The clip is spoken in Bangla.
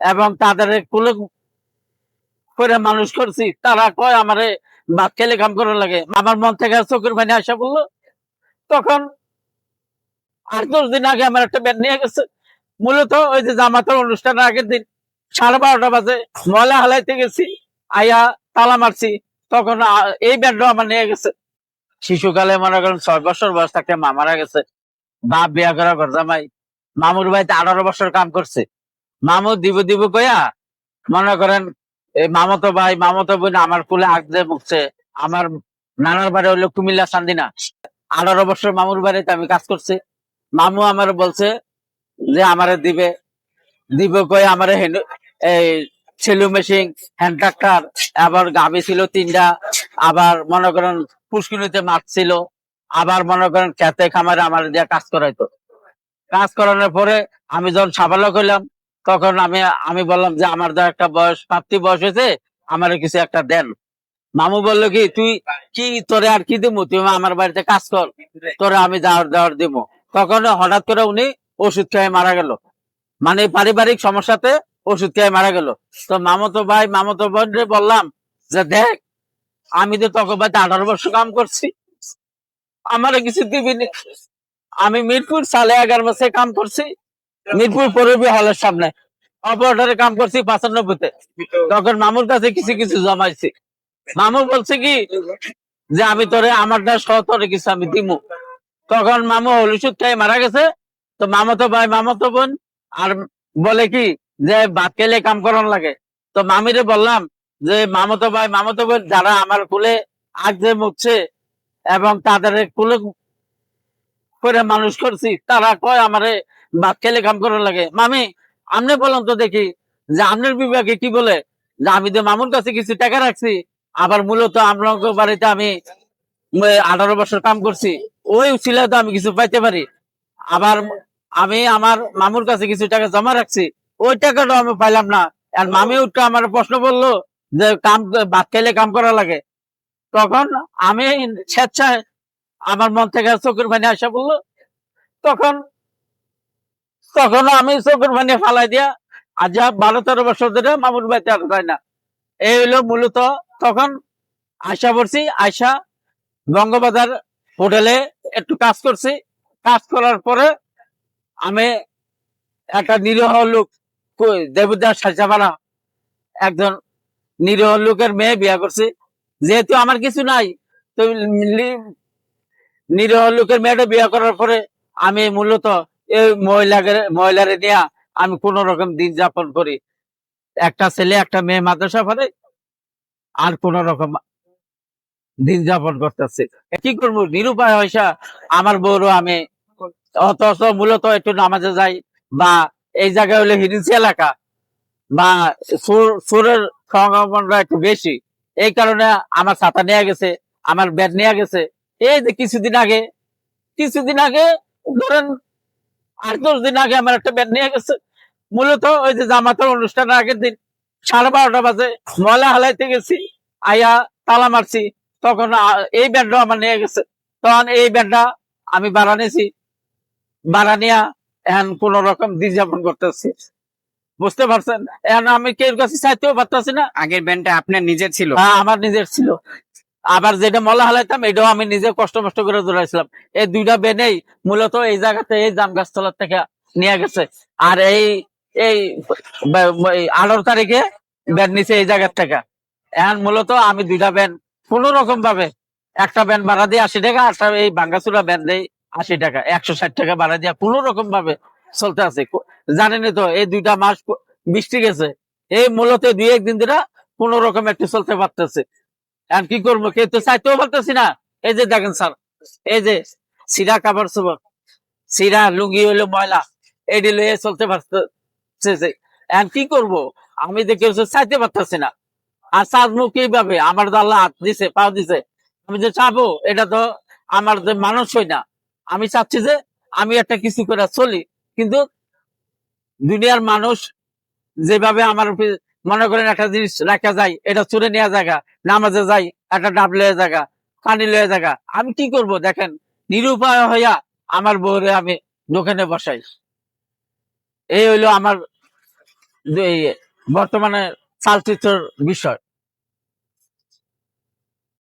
এবং তাদের কুলে করে মানুষ করছি, তারা কয় আমারে ভাত খেলে কাম করার লাগে। আমার মন থেকে চোখের পানি আসা বলল। তখন আট দশ দিন আগে আমার একটা ব্যাট নিয়ে গেছে। মূলত ওই যে জামাতের অনুষ্ঠানের আগের দিন, সাড়ে বারোটা বাজে ময়লা হালাইতে গেছি আইয়া তালা মারছি। তখন এই ব্যাটটা আমার নিয়ে গেছে। শিশুকালে মনে করেন ছয় বছর বয়স থাকতে মা মারা গেছে। বাপ বিয়া করা ঘর জামাই। মামুর বাড়িতে আঠারো বছর কাম করছে। মামু দিব দিব কইয়া মনে করেন, এই মামতো ভাই, মামতো বোন আমার কুলে আগদে মুখছে। আমার নানার বাড়ি হলো কুমিল্লা সান্দিনা আঠারো বছর মামুর বাড়িতে আমি কাজ করছি। মামু আমার বলছে যে আমারে দিবে। দিব কই আমারে এই সেলু মেশিন, হ্যান্ড ট্রাক্টর, আবার গাবি ছিল তিনটা, আবার মনে করেন পুষ্কিনিতে মাছ ছিল, আবার মনে করেন খেতে খামারে আমার দিয়ে কাজ করাইতো। কাজ করানোর পরে আমি যখন সাবালক হইলাম তখন আমি আমি বললাম যে আমার তো একটা বয়স, প্রাপ্তি বয়স হয়েছে, আমার কিছু একটা দেন। মামু বলল কি, তুই কি, তোরে আর কি দিবো তুই আমার বাড়িতে কাজ কর। তোরে আমি দেওয়ার দেওয়ার দিব তখন হঠাৎ করে উনি ওষুধ খেয়ে মারা গেল। মানে পারিবারিক সমস্যাতে ওষুধ খেয়ে মারা গেল। তো মামতো ভাই, মামতো বোন বললাম যে, দেখ, আমি তো তখন বাড়িতে আঠারো বছর কাম করছি, আমার কিছু দিবিনি আমি মিরপুর সালে এগারো মাসে কাম করছি মিরপুর পরিবী হলের সামনে। অপারেটরে কাম করছি পাঁচানব্বইতে। তখন মামুর কাছে কিছু কিছু জমাইছি। মামু বলছে কি, যে আমি তোরে আমার সহ তোরে কিছু আমি দিমু। তখন মামু হলুসুদ খাই মারা গেছে। তো মামাতো ভাই মামাতো বোন। আর বলে কি, যে ভাত খেলে কাম করান লাগে। তো মামিরে বললাম, যে মামাতো ভাই মামাতো বোন, যারা আমার কুলে আগজে মুখছে এবং তাদের কুলে করে মানুষ করছি, তারা কয় আমারে ভাত খেলে কাম করার লাগে। মামি আপনি বলেন তো দেখি যে আপনার বিভাগে কি বলে? যে আমি তো মামুর কাছে কিছু টাকা রাখছি, আবার মূলত আপনার বাড়িতে আমি আঠারো বছর কাম করছি, ওই ছিল তো আমি কিছু পাইতে পারি। আবার আমি আমার মামুর কাছে কিছু টাকা জমা রাখছি, ওই টাকাটা আমি পাইলাম না। আর মামি উঠে আমার প্রশ্ন বলল যে কাম ভাত খেলে কাম করা লাগে। তখন আমি স্বেচ্ছায় আমার মন থেকে চোখের পানি আসা বলল। তখন তখন আমি চোখের পানি ফালাই দিয়া আজ বারো তেরো বছর ধরে মামুর বাড়িতে আর যায় না। এই হলো মূলত তখন আশা পড়ছি আয়সা বঙ্গবাজার হোটেলে একটু কাজ করছি। কাজ করার পরে আমি একটা নিরীহ লোক দেবদাস সাজাপাড়া একজন নিরীহ লোকের মেয়ে বিয়া করছি। যেহেতু আমার কিছু নাই, তো নিরীহ লোকের মেয়েটা বিয়া করার পরে আমি মূলত এই মহিলারে নিয়ে আমি কোন রকম দিন যাপন করি। একটা ছেলে, একটা মেয়ে মাদ্রাসা পড়ে, আর কোন রকম দিন যাপন করতেছে। কি করব? নিরুপায় হয়েছা আমার বউরও আমি অথচ মূলত একটু নামাজে যাই বা এই জায়গায় হলে হিরিসি এলাকা বা সুরের সংক্রমণটা একটু বেশি। এই কারণে আমার ছাতা নিয়ে গেছে, আমার ব্যাট নিয়ে গেছে। এই যে কিছুদিন আগে কিছুদিন আগে ধরেন আট দশ দিন আগে আমার একটা ব্যাট নিয়ে গেছে। মূলত ওই যে জামাতের অনুষ্ঠানের আগের দিন সাড়ে বারোটা বাজে ময়লা হালাইতে গেছি আইয়া তালা মারছি তখন এই ব্যাটটা আমার নিয়ে গেছে। তখন এই ব্যাটটা আমি বাড়া নিয়েছি বাড়া নিয়া এখন কোন রকম দিন যাপন করতেছি। বুঝতে পারছেন? এখন আমি কেউ কাছে চাইতেও পারতেছি না। আগের ব্যান্ডটা আপনার নিজের ছিল? হ্যাঁ আমার নিজের ছিল। আবার যেটা মলা হালাইতাম, এটাও আমি নিজে কষ্ট মষ্ট করে দৌড়াইছিলাম এই দুইটা বেনেই মূলত এই জায়গাতে এই জাম গাছতলার থেকে নিয়ে গেছে। আর এই এই আঠারো তারিখে ব্যান নিছে এই জায়গার থেকে। এখন মূলত আমি দুইটা ব্যান কোন রকম ভাবে একটা ব্যান ভাড়া দিয়ে আশি টাকা একটা এই বাঙ্গাচুরা ব্যান দেয় আশি টাকা, একশো ষাট টাকা ভাড়া দিয়ে কোন রকম ভাবে চলতে আছে। জানেনই তো, এই দুইটা মাস বৃষ্টি গেছে। এই মূলত দুই একদিন ধরে কোন রকম একটু চলতে পারতেছে। এখন কি করব? কেউ তো চাইতেও পারতেছি না। এই যে দেখেন স্যার, এই যে সিরা কাপড় চোপড় সিরা, লুঙ্গি হইল ময়লা। এটি লয়ে চলতে পারতেছে এখন কি করব? আমি যে কেউ চাইতে পারতেছি না। আর চাঁদমু কীভাবে? আমার তো হাত দিছে, পা দিছে। আমি যে চাবো, এটা তো আমার যে মানুষ হই না। আমি চাচ্ছি যে, আমি একটা কিছু করে চলি। কিন্তু দুনিয়ার মানুষ যেভাবে আমার মনে করেন একটা জিনিস রাখা যায়, এটা চুরে নেওয়া জায়গা, নামাজে যাই, একটা ডাব লয়ে জায়গা, পানি লয়ে জায়গা, আমি কি করব দেখেন? নিরুপায় হইয়া আমার বউরে আমি দোকানে বসাই। এই হইল আমার বর্তমানে চালচিত্রের বিষয়।